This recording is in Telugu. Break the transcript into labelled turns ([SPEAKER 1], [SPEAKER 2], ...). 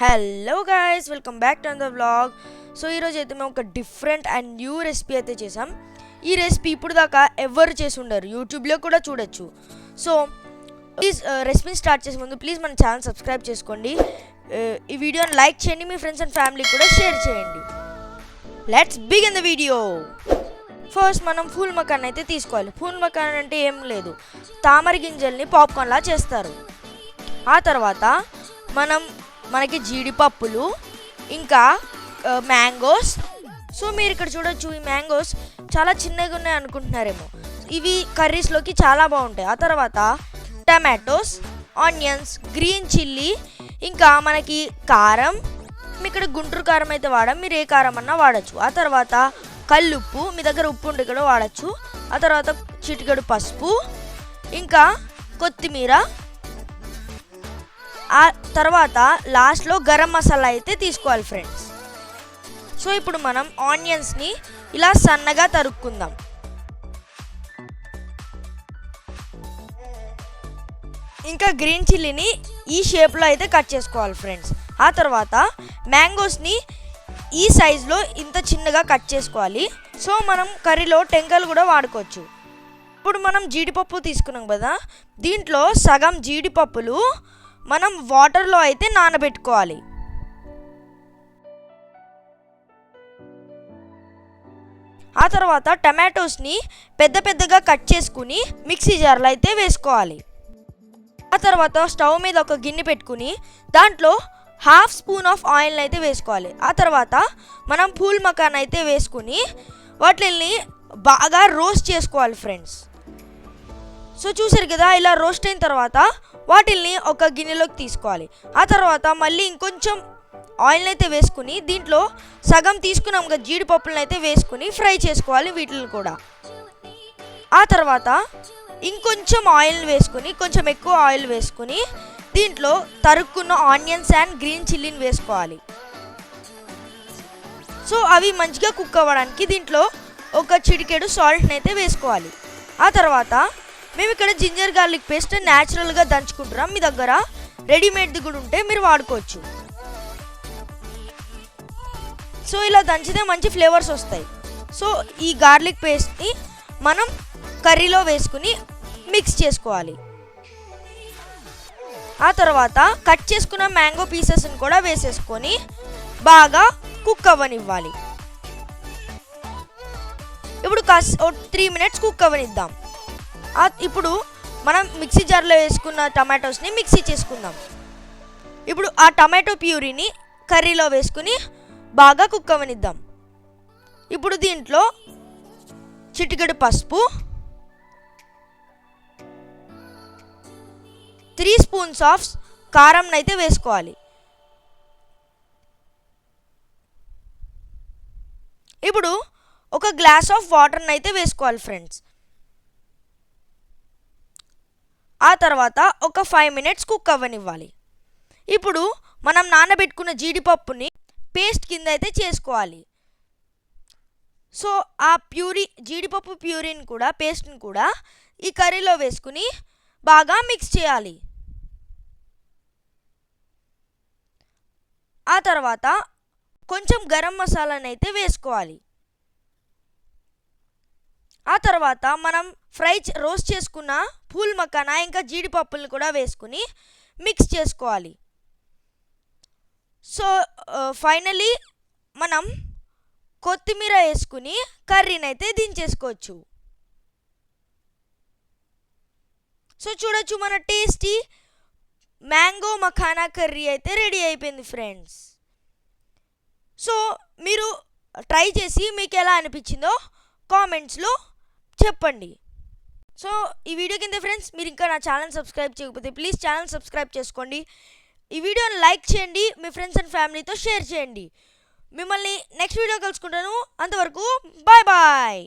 [SPEAKER 1] Hello guys welcome back to the vlog so ఈరోజు అయితే మేము ఒక డిఫరెంట్ అండ్ న్యూ రెసిపీ అయితే చేసాం ఈ రెసిపీ ఇప్పుడు దాకా ఎవరు చేసి ఉండరు యూట్యూబ్లో కూడా చూడొచ్చు. సో ప్లీజ్ రెసిపీని స్టార్ట్ చేసే ముందు ప్లీజ్ మన ఛానల్ సబ్స్క్రైబ్ చేసుకోండి. Uh, ఈ వీడియోని లైక్ చేయండి మీ ఫ్రెండ్స్ అండ్ ఫ్యామిలీ కూడా షేర్ చేయండి. Let's begin the video first మనం ఫూల్ మకాన్ అయితే తీసుకోవాలి. ఫూల్ మకాన్ అంటే ఏం లేదు. తామర గింజల్ని పాప్కార్న్లా చేస్తారు. ఆ తర్వాత మనం మనకి జీడిపప్పులు ఇంకా మ్యాంగోస్. సో మీరు ఇక్కడ చూడొచ్చు ఈ మ్యాంగోస్ చాలా చిన్నగా ఉన్నాయి అనుకుంటున్నారేమో. ఇవి కర్రీస్లోకి చాలా బాగుంటాయి. ఆ తర్వాత టమాటోస్ ఆనియన్స్ గ్రీన్ చిల్లీ ఇంకా మనకి కారం. ఇక్కడ గుంటూరు కారం అయితే వాడ మీరు ఏ కారం అన్నా వాడచ్చు. ఆ తర్వాత కల్లుప్పు మీ దగ్గర ఉప్పు ఉంటే కూడా వాడచ్చు. ఆ తర్వాత చిటికెడు పసుపు ఇంకా కొత్తిమీర ఆ తర్వాత లాస్ట్లో గరం మసాలా అయితే తీసుకోవాలి ఫ్రెండ్స్. సో ఇప్పుడు మనం ఆనియన్స్ని ఇలా సన్నగా తరుక్కుందాం. ఇంకా గ్రీన్ చిల్లీని ఈ షేప్లో అయితే కట్ చేసుకోవాలి ఫ్రెండ్స్. ఆ తర్వాత మ్యాంగోస్ని ఈ సైజులో ఇంత చిన్నగా కట్ చేసుకోవాలి. సో మనం కర్రీలో టెంకలు కూడా వాడుకోవచ్చు. ఇప్పుడు మనం జీడిపప్పు తీసుకున్నాం కదా దీంట్లో సగం జీడిపప్పులు మనం వాటర్లో అయితే నానబెట్టుకోవాలి. ఆ తర్వాత టమాటోస్ని పెద్ద పెద్దగా కట్ చేసుకుని మిక్సీ జార్లో అయితే వేసుకోవాలి. ఆ తర్వాత స్టవ్ మీద ఒక గిన్నె పెట్టుకుని దాంట్లో హాఫ్ స్పూన్ ఆఫ్ ఆయిల్ అయితే వేసుకోవాలి. ఆ తర్వాత మనం పూల్ మకాన్ అయితే వేసుకుని వాటిని బాగా రోస్ట్ చేసుకోవాలి ఫ్రెండ్స్. సో చూసారు కదా ఇలా రోస్ట్ అయిన తర్వాత వాటిల్ని ఒక గిన్నెలోకి తీసుకోవాలి. ఆ తర్వాత మళ్ళీ ఇంకొంచెం ఆయిల్ని అయితే వేసుకుని దీంట్లో సగం తీసుకున్నాం కదా జీడిపప్పులను అయితే వేసుకుని ఫ్రై చేసుకోవాలి వీటిని కూడా. ఆ తర్వాత ఇంకొంచెం ఆయిల్ వేసుకుని కొంచెం ఎక్కువ ఆయిల్ వేసుకుని దీంట్లో తరుక్కున్న ఆనియన్స్ అండ్ గ్రీన్ చిల్లీని వేసుకోవాలి. సో అవి మంచిగా కుక్ అవ్వడానికి దీంట్లో ఒక చిటికెడు సాల్ట్ని అయితే వేసుకోవాలి. ఆ తర్వాత మేము ఇక్కడ జింజర్ గార్లిక్ పేస్ట్ న్యాచురల్గా దంచుకుంటున్నాం. మీ దగ్గర రెడీమేడ్ది కూడా ఉంటే మీరు వాడుకోవచ్చు. సో ఇలా దంచితే మంచి ఫ్లేవర్స్ వస్తాయి. సో ఈ గార్లిక్ పేస్ట్ని మనం కర్రీలో వేసుకుని మిక్స్ చేసుకోవాలి. ఆ తర్వాత కట్ చేసుకున్న మ్యాంగో పీసెస్ని కూడా వేసేసుకొని బాగా కుక్ అవ్వనివ్వాలి. ఇప్పుడు కాస్ త్రీ మినిట్స్ కుక్ అవ్వనిద్దాం. ఇప్పుడు మనం మిక్సీ జార్లో వేసుకున్న టమాటోస్ని మిక్సీ చేసుకుందాం. ఇప్పుడు ఆ టమాటో ప్యూరీని కర్రీలో వేసుకుని బాగా కుక్కవనిద్దాం ఇప్పుడు దీంట్లో చిటికెడు పసుపు త్రీ స్పూన్స్ ఆఫ్ కారం అయితే వేసుకోవాలి. ఇప్పుడు ఒక గ్లాస్ ఆఫ్ వాటర్నైతే అయితే వేసుకోవాలి ఫ్రెండ్స్. ఆ తర్వాత ఒక ఫైవ్ మినిట్స్ కుక్ అవ్వనివ్వాలి. ఇప్పుడు మనం నానబెట్టుకున్న జీడిపప్పుని పేస్ట్ కింద అయితే చేసుకోవాలి. సో ఆ ప్యూరీ జీడిపప్పు ప్యూరీని కూడా పేస్ట్ని కూడా ఈ కర్రీలో వేసుకుని బాగా మిక్స్ చేయాలి. ఆ తర్వాత కొంచెం గరం మసాలాని అయితే వేసుకోవాలి. ఆ తర్వాత మనం ఫ్రై రోస్ట్ చేసుకున్న పూల్ మకానా ఇంకా జీడిపప్పులను కూడా వేసుకుని మిక్స్ చేసుకోవాలి. సో ఫైనలీ మనం కొత్తిమీర వేసుకుని కర్రీని అయితే దించేసుకోవచ్చు. సో చూడొచ్చు మన టేస్టీ మ్యాంగో మఖానా కర్రీ అయితే రెడీ అయిపోయింది ఫ్రెండ్స్. సో మీరు ట్రై చేసి మీకు ఎలా అనిపించిందో కామెంట్స్లో చెప్పండి. సో ఈ వీడియో కింద ఫ్రెండ్స్ మీరు ఇంకా నా ఛానల్ సబ్స్క్రైబ్ చేయకపోతే ప్లీజ్ ఛానల్ సబ్స్క్రైబ్ చేసుకోండి. ఈ వీడియోని లైక్ చేయండి మీ ఫ్రెండ్స్ అండ్ ఫ్యామిలీతో షేర్ చేయండి. మిమ్మల్ని నెక్స్ట్ వీడియో కలుసుకుంటాను. అంతవరకు బాయ్ బాయ్.